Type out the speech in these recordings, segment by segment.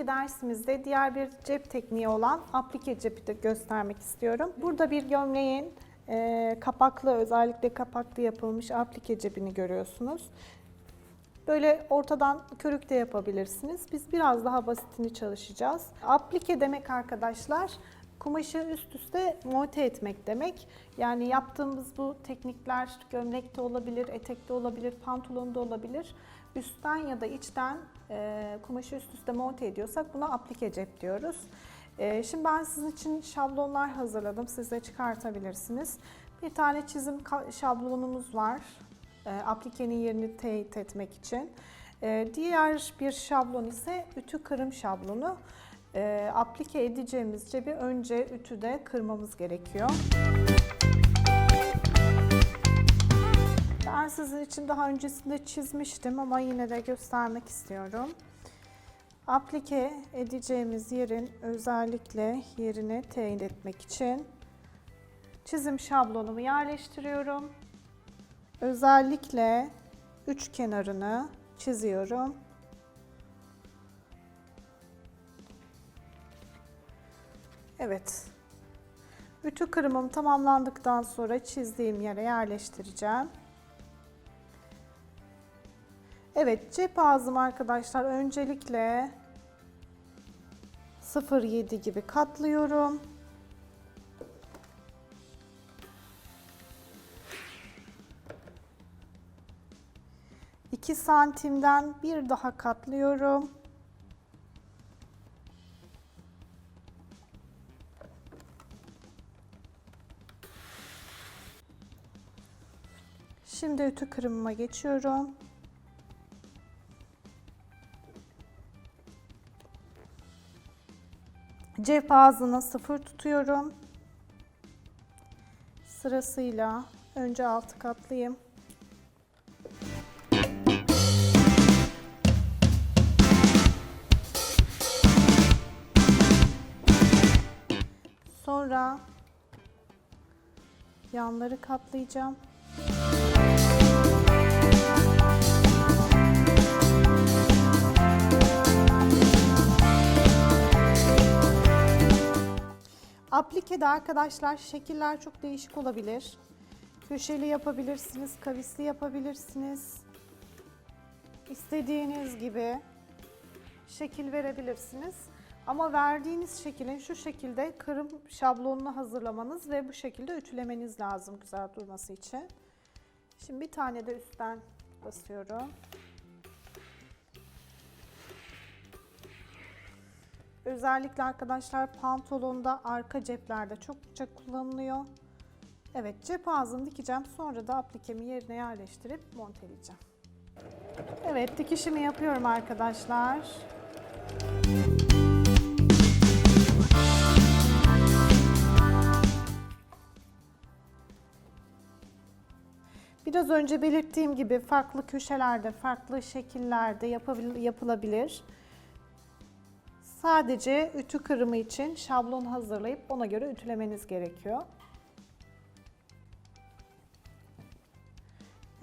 bugünkü dersimizde diğer bir cep tekniği olan aplike cepi de göstermek istiyorum. Burada bir gömleğin e, kapaklı, özellikle kapaklı yapılmış aplike cebini görüyorsunuz. Böyle ortadan körük de yapabilirsiniz. Biz biraz daha basitini çalışacağız. Aplike demek arkadaşlar kumaşı üst üste monte etmek demek. Yani yaptığımız bu teknikler gömlekte olabilir, etekte olabilir, pantolonda olabilir. Üstten ya da içten e, kumaşı üst üste monte ediyorsak buna aplike cep diyoruz. E, şimdi ben sizin için şablonlar hazırladım. Siz de çıkartabilirsiniz. Bir tane çizim şablonumuz var. E, aplikenin yerini teyit etmek için. E, diğer bir şablon ise ütü kırım şablonu. E, aplike edeceğimiz cebi önce ütüde kırmamız gerekiyor. Ben sizin için daha öncesinde çizmiştim ama yine de göstermek istiyorum. Aplike edeceğimiz yerin özellikle yerini teyit etmek için çizim şablonumu yerleştiriyorum. Özellikle üç kenarını çiziyorum. Evet. Ütü kırımım tamamlandıktan sonra çizdiğim yere yerleştireceğim. Evet, cep ağzım arkadaşlar öncelikle 0.7 gibi katlıyorum. İki santimden bir daha katlıyorum. Şimdi ütü kırımıma geçiyorum. Cep ağzını sıfır tutuyorum. Sırasıyla önce altı katlayayım. Sonra yanları katlayacağım. Aplikede arkadaşlar şekiller çok değişik olabilir. Köşeli yapabilirsiniz, kavisli yapabilirsiniz. İstediğiniz gibi şekil verebilirsiniz. Ama verdiğiniz şeklin şu şekilde kırım şablonunu hazırlamanız ve bu şekilde ütülemeniz lazım güzel durması için. Şimdi bir tane de üstten basıyorum. Özellikle arkadaşlar pantolonda arka ceplerde çokça kullanılıyor. Evet cep ağzını dikeceğim sonra da aplikemi yerine yerleştirip monteleyeceğim. Evet dikişimi yapıyorum arkadaşlar. Biraz önce belirttiğim gibi farklı köşelerde, farklı şekillerde yapılabilir. Sadece ütü kırımı için şablon hazırlayıp ona göre ütülemeniz gerekiyor.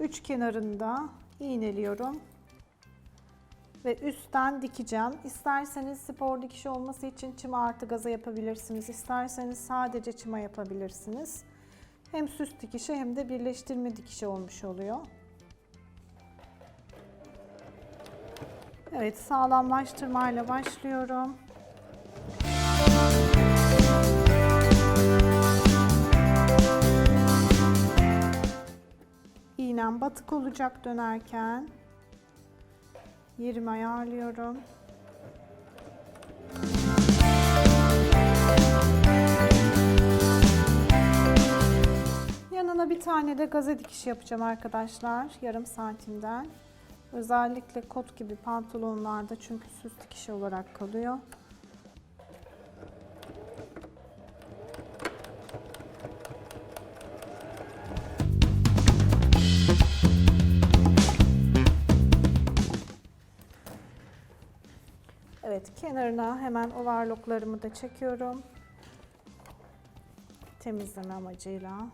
Üç kenarında iğneliyorum ve üstten dikeceğim. İsterseniz spor dikişi olması için çıma artı gaza yapabilirsiniz. İsterseniz sadece çıma yapabilirsiniz. Hem süs dikişi hem de birleştirme dikişi olmuş oluyor. Evet, sağlamlaştırmayla başlıyorum. İğnem batık olacak dönerken. Yerimi ayarlıyorum. Yanına bir tane de gaze dikişi yapacağım arkadaşlar. Yarım santimden. Özellikle kot gibi pantolonlarda çünkü süs dikişi olarak kalıyor. Evet kenarına hemen overlocklarımı da çekiyorum. Temizleme amacıyla.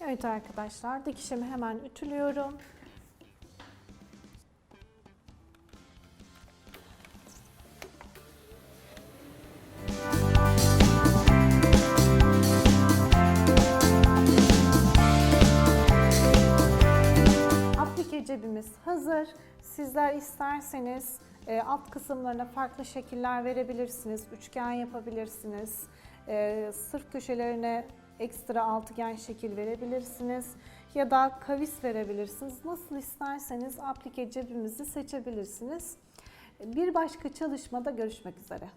Evet arkadaşlar dikişimi hemen ütülüyorum. Aplike cebimiz hazır. Sizler isterseniz e, alt kısımlarına farklı şekiller verebilirsiniz. Üçgen yapabilirsiniz. E, sırf köşelerine ekstra altıgen şekil verebilirsiniz. Ya da kavis verebilirsiniz. Nasıl isterseniz aplike cebimizi seçebilirsiniz. Bir başka çalışmada görüşmek üzere.